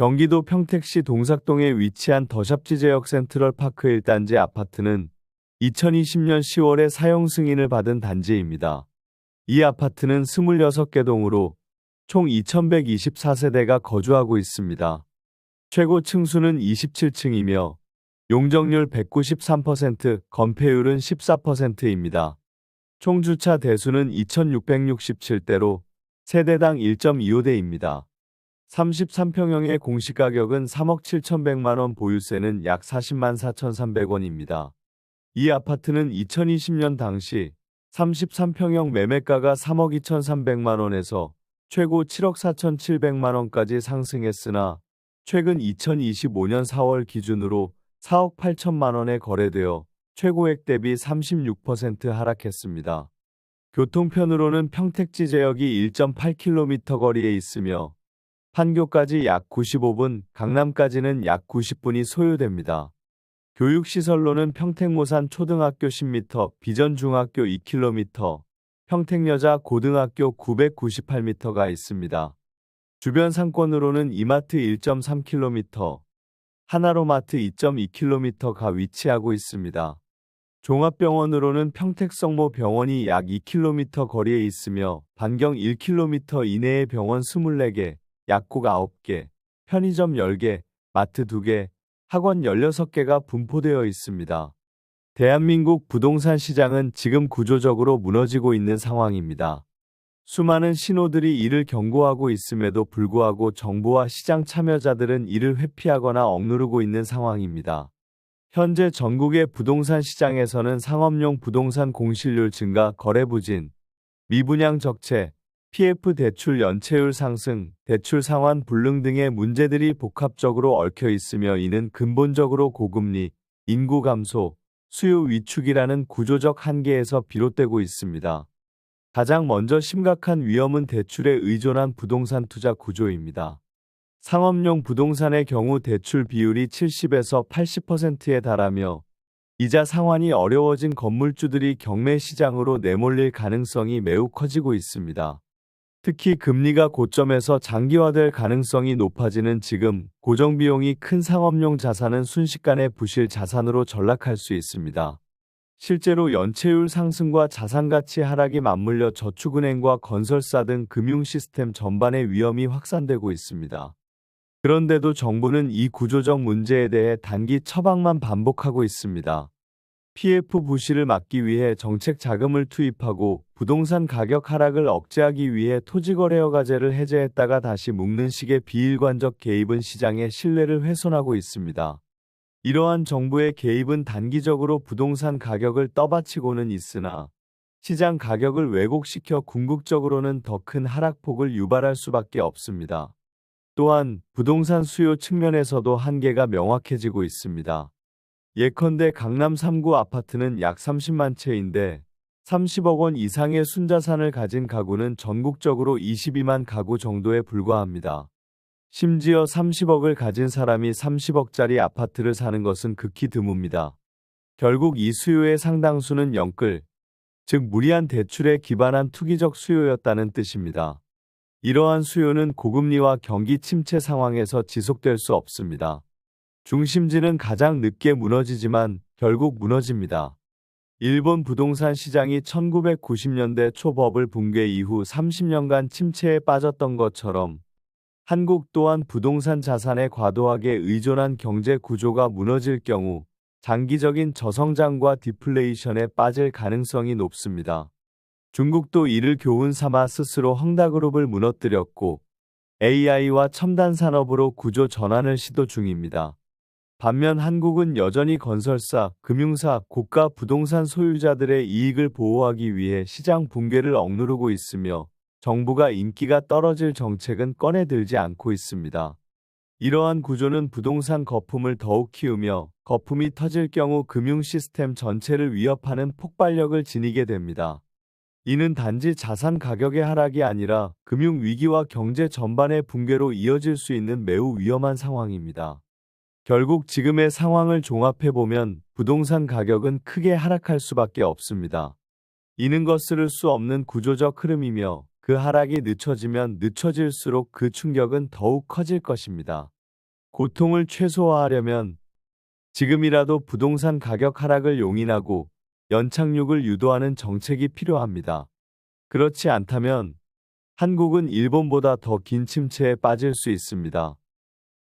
경기도 평택시 동삭동에 위치한 더샵지 제역 센트럴 파크 1단지 아파트는 2020년 10월에 사용 승인을 받은 단지입니다. 이 아파트는 26개 동으로 총 2124세대가 거주하고 있습니다. 최고 층수는 27층이며 용적률 193%, 건폐율은 14%입니다. 총 주차 대수는 2667대로 세대당 1.25대입니다. 33평형의 공시가격은 3억 7천백만원 보유세는 약 40만 4,300원입니다. 이 아파트는 2020년 당시 33평형 매매가가 3억 2,300만원에서 최고 7억 4,700만원까지 상승했으나 최근 2025년 4월 기준으로 4억 8천만원에 거래되어 최고액 대비 36% 하락했습니다. 교통편으로는 평택지 제역이 1.8km 거리에 있으며 판교까지 약 95분, 강남까지는 약 90분이 소요됩니다. 교육시설로는 평택모산 초등학교 10m, 비전중학교 2km, 평택여자 고등학교 998m가 있습니다. 주변 상권으로는 이마트 1.3km, 하나로마트 2.2km가 위치하고 있습니다. 종합병원으로는 평택성모 병원이 약 2km 거리에 있으며 반경 1km 이내의 병원 24개, 약국 9개, 편의점 10개, 마트 2개, 학원 16개가 분포되어 있습니다. 대한민국 부동산 시장은 지금 구조적으로 무너지고 있는 상황입니다. 수많은 신호들이 이를 경고하고 있음에도 불구하고 정부와 시장 참여자들은 이를 회피하거나 억누르고 있는 상황입니다. 현재 전국의 부동산 시장에서는 상업용 부동산 공실률 증가, 거래 부진, 미분양 적체, PF 대출 연체율 상승, 대출 상환 불능 등의 문제들이 복합적으로 얽혀 있으며 이는 근본적으로 고금리, 인구 감소, 수요 위축이라는 구조적 한계에서 비롯되고 있습니다. 가장 먼저 심각한 위험은 대출에 의존한 부동산 투자 구조입니다. 상업용 부동산의 경우 대출 비율이 70에서 80%에 달하며 이자 상환이 어려워진 건물주들이 경매 시장으로 내몰릴 가능성이 매우 커지고 있습니다. 특히 금리가 고점에서 장기화될 가능성이 높아지는 지금 고정비용이 큰 상업용 자산은 순식간에 부실 자산으로 전락할 수 있습니다. 실제로 연체율 상승과 자산가치 하락이 맞물려 저축은행과 건설사 등 금융시스템 전반의 위험이 확산되고 있습니다. 그런데도 정부는 이 구조적 문제에 대해 단기 처방만 반복하고 있습니다. PF 부실을 막기 위해 정책 자금을 투입하고 부동산 가격 하락을 억제하기 위해 토지거래허가제를 해제했다가 다시 묶는 식의 비일관적 개입은 시장의 신뢰를 훼손하고 있습니다. 이러한 정부의 개입은 단기적으로 부동산 가격을 떠받치고는 있으나 시장 가격을 왜곡시켜 궁극적으로는 더 큰 하락폭을 유발할 수밖에 없습니다. 또한 부동산 수요 측면에서도 한계가 명확해지고 있습니다. 예컨대 강남 3구 아파트는 약 30만 채인데 30억 원 이상의 순자산을 가진 가구는 전국적으로 22만 가구 정도에 불과합니다. 심지어 30억을 가진 사람이 30억짜리 아파트를 사는 것은 극히 드뭅니다. 결국 이 수요의 상당수는 영끌, 즉 무리한 대출에 기반한 투기적 수요였다는 뜻입니다. 이러한 수요는 고금리와 경기 침체 상황에서 지속될 수 없습니다. 중심지는 가장 늦게 무너지지만 결국 무너집니다. 일본 부동산 시장이 1990년대 초 버블 붕괴 이후 30년간 침체에 빠졌던 것처럼 한국 또한 부동산 자산에 과도하게 의존한 경제 구조가 무너질 경우 장기적인 저성장과 디플레이션에 빠질 가능성이 높습니다. 중국도 이를 교훈 삼아 스스로 헝다그룹을 무너뜨렸고 AI와 첨단 산업으로 구조 전환을 시도 중입니다. 반면 한국은 여전히 건설사, 금융사, 고가 부동산 소유자들의 이익을 보호하기 위해 시장 붕괴를 억누르고 있으며 정부가 인기가 떨어질 정책은 꺼내들지 않고 있습니다. 이러한 구조는 부동산 거품을 더욱 키우며 거품이 터질 경우 금융 시스템 전체를 위협하는 폭발력을 지니게 됩니다. 이는 단지 자산 가격의 하락이 아니라 금융 위기와 경제 전반의 붕괴로 이어질 수 있는 매우 위험한 상황입니다. 결국 지금의 상황을 종합해보면 부동산 가격은 크게 하락할 수밖에 없습니다. 이는 거스를 수 없는 구조적 흐름이며 그 하락이 늦춰지면 늦춰질수록 그 충격은 더욱 커질 것입니다. 고통을 최소화하려면 지금이라도 부동산 가격 하락을 용인하고 연착륙을 유도하는 정책이 필요합니다. 그렇지 않다면 한국은 일본보다 더 긴 침체에 빠질 수 있습니다.